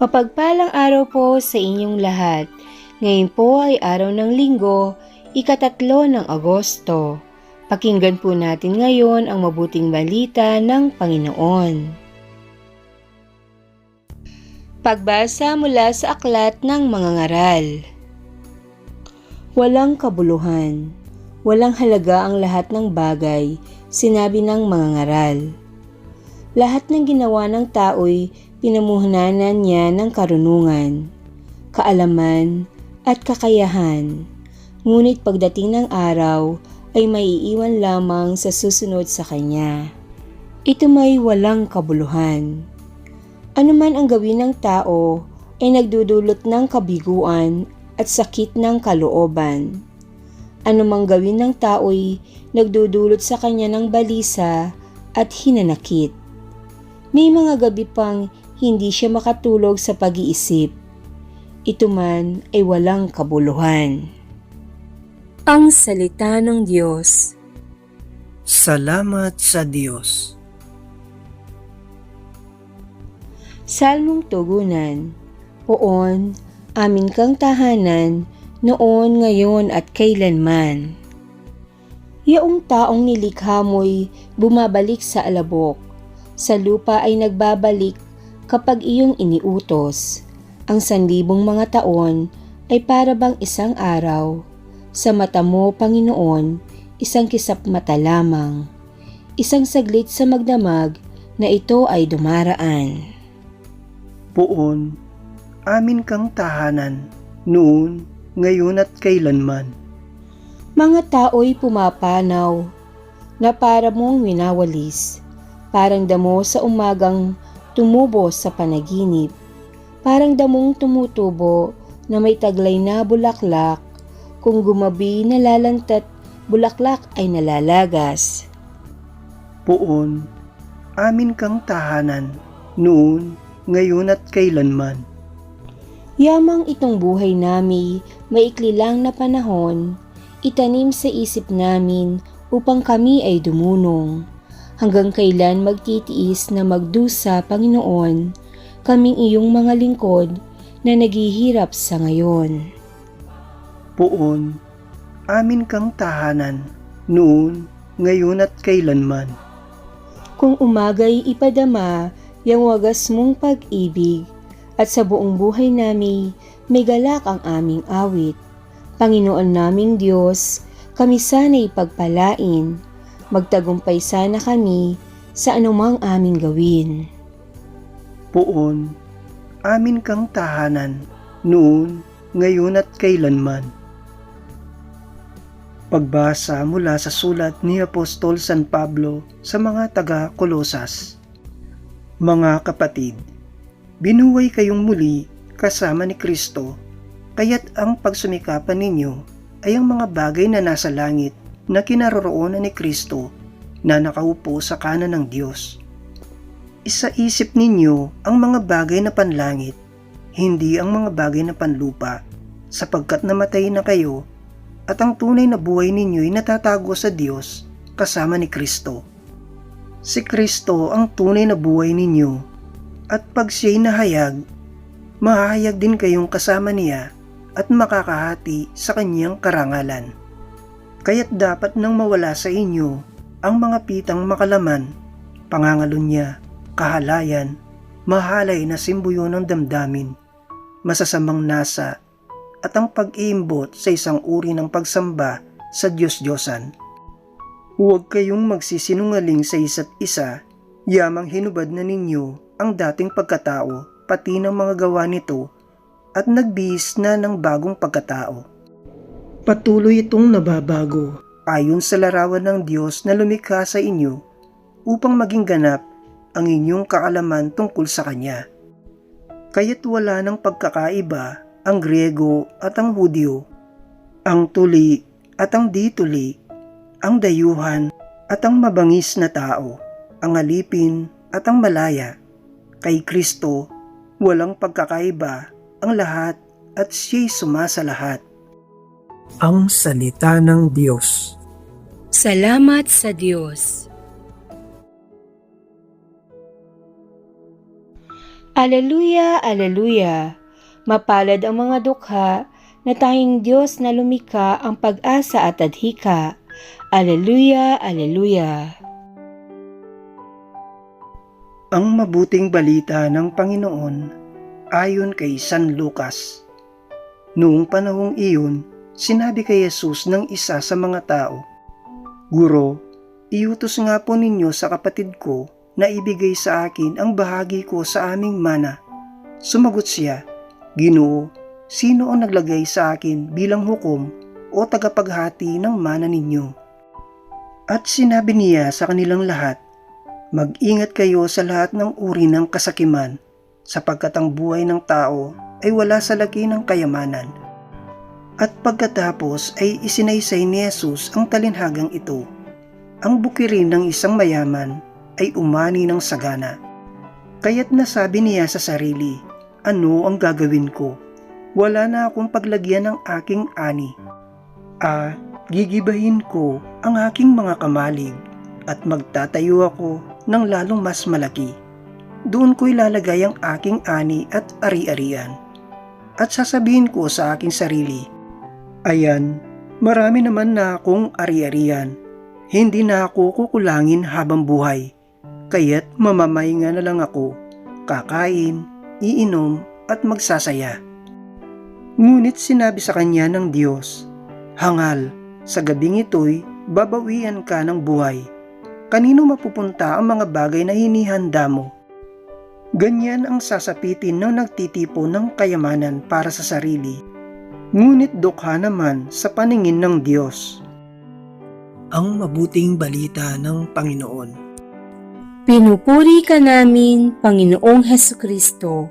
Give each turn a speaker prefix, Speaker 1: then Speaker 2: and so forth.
Speaker 1: Mapagpalang araw po sa inyong lahat. Ngayon po ay araw ng linggo, ikatatlo ng Agosto. Pakinggan po natin ngayon ang mabuting balita ng Panginoon. Pagbasa mula sa aklat ng mga ngaral. Walang kabuluhan. Walang halaga ang lahat ng bagay, sinabi ng mga ngaral. Lahat ng ginawa ng tao'y pinamuhunanan niya ng karunungan, kaalaman, at kakayahan. Ngunit pagdating ng araw ay maiiwan lamang sa susunod sa kanya. Ito may walang kabuluhan. Ano man ang gawin ng tao ay nagdudulot ng kabiguan at sakit ng kalooban. Ano mang gawin ng tao'y nagdudulot sa kanya ng balisa at hinanakit. May mga gabi pang hindi siya makatulog sa pag-iisip. Ito man ay walang kabuluhan. Ang Salita ng Diyos
Speaker 2: Salamat sa Diyos.
Speaker 1: Salmong Tugunan Poon, amin kang tahanan, noon, ngayon at kailanman. Yaong taong nilikha mo'y bumabalik sa alabok, sa lupa ay nagbabalik kapag iyong iniutos. Ang sanlibong mga taon ay para bang isang araw. Sa mata mo, Panginoon, isang kisap mata lamang. Isang saglit sa magdamag na ito ay dumaraan.
Speaker 2: Poon, amin kang tahanan, noon, ngayon at kailanman.
Speaker 1: Mga tao'y pumapanaw na para mong winawalis. Parang damo sa umagang tumubo sa panaginip. Parang damong tumutubo na may taglay na bulaklak. Kung gumabi nalalantat, bulaklak ay nalalagas.
Speaker 2: Poon, amin kang tahanan, noon, ngayon at kailanman.
Speaker 1: Yamang itong buhay nami, maikli lang na panahon, itanim sa isip namin upang kami ay dumunong. Hanggang kailan magtitiis na magdusa, Panginoon, kaming iyong mga lingkod na naghihirap sa ngayon.
Speaker 2: Poon, amin kang tahanan, noon, ngayon at kailanman.
Speaker 1: Kung umagay ipadama, yang wagas mong pag-ibig, at sa buong buhay nami, may galak ang aming awit. Panginoon naming Diyos, kami sana'y pagpalain, magtagumpay sana kami sa anumang aming gawin.
Speaker 2: Poon, amin kang tahanan, noon, ngayon at kailanman. Pagbasa mula sa sulat ni Apostol San Pablo sa mga taga-Kolosas. Mga kapatid, binuhay kayong muli kasama ni Kristo, kaya't ang pagsumikapan ninyo ay ang mga bagay na nasa langit na kinaroroonan ni Kristo na nakaupo sa kanan ng Diyos. Isaisip ninyo ang mga bagay na panlangit, hindi ang mga bagay na panlupa, sapagkat namatay na kayo at ang tunay na buhay ninyo'y natatago sa Diyos kasama ni Kristo. Si Kristo ang tunay na buhay ninyo at pag siya'y nahayag, mahahayag din kayong kasama niya at makakahati sa kanyang karangalan. Kaya't dapat nang mawala sa inyo ang mga pitang makalaman, pangangalunya, kahalayan, mahalay na simbuyo ng damdamin, masasamang nasa, at ang pag-iimbot sa isang uri ng pagsamba sa Diyos-Diyosan. Huwag kayong magsisinungaling sa isa't isa, yamang hinubad na ninyo ang dating pagkatao pati ng mga gawa nito at nagbihis na ng bagong pagkatao. Patuloy itong nababago ayon sa larawan ng Diyos na lumikha sa inyo upang maging ganap ang inyong kaalaman tungkol sa Kanya. Kaya't wala ng pagkakaiba ang Griego at ang Hudyo, ang tuli at ang dituli, ang dayuhan at ang mabangis na tao, ang alipin at ang malaya. Kay Kristo, walang pagkakaiba ang lahat at siya'y sumasa lahat. Ang Salita ng Diyos
Speaker 1: Salamat sa Diyos. Aleluya, aleluya. Mapalad ang mga dukha na tanging Diyos na lumika ang pag-asa at adhika. Aleluya, aleluya.
Speaker 2: Ang mabuting balita ng Panginoon ayon kay San Lucas. Noong panahong iyon, sinabi kay Jesus ng isa sa mga tao, Guro, iutos nga po ninyo sa kapatid ko na ibigay sa akin ang bahagi ko sa aming mana. Sumagot siya, Ginoo, sino ang naglagay sa akin bilang hukom o tagapaghati ng mana ninyo? At sinabi niya sa kanilang lahat, Mag-ingat kayo sa lahat ng uri ng kasakiman, sapagkat ang buhay ng tao ay wala sa laki ng kayamanan. At pagkatapos ay isinaysay ni Jesus ang talinhagang ito. Ang bukirin ng isang mayaman ay umani ng sagana. Kaya't nasabi niya sa sarili, ano ang gagawin ko? Wala na akong paglagyan ng aking ani. Ah, gigibahin ko ang aking mga kamalig at magtatayo ako ng lalong mas malaki. Doon ko ilalagay ang aking ani at ari-arian. At sasabihin ko sa aking sarili, Ayan, marami naman na akong ari-arian. Hindi na ako kukulangin habang buhay. Kaya't mamamahinga na lang ako, kakain, iinom at magsasaya. Ngunit sinabi sa kanya ng Diyos, Hangal, sa gabing ito'y babawian ka ng buhay kanino mapupunta ang mga bagay na hinihanda mo. Ganyan ang sasapitin ng nagtitipo ng kayamanan para sa sarili, ngunit dukha naman sa paningin ng Diyos. Ang mabuting balita ng Panginoon
Speaker 1: Pinupuri ka namin, Panginoong Heso Kristo.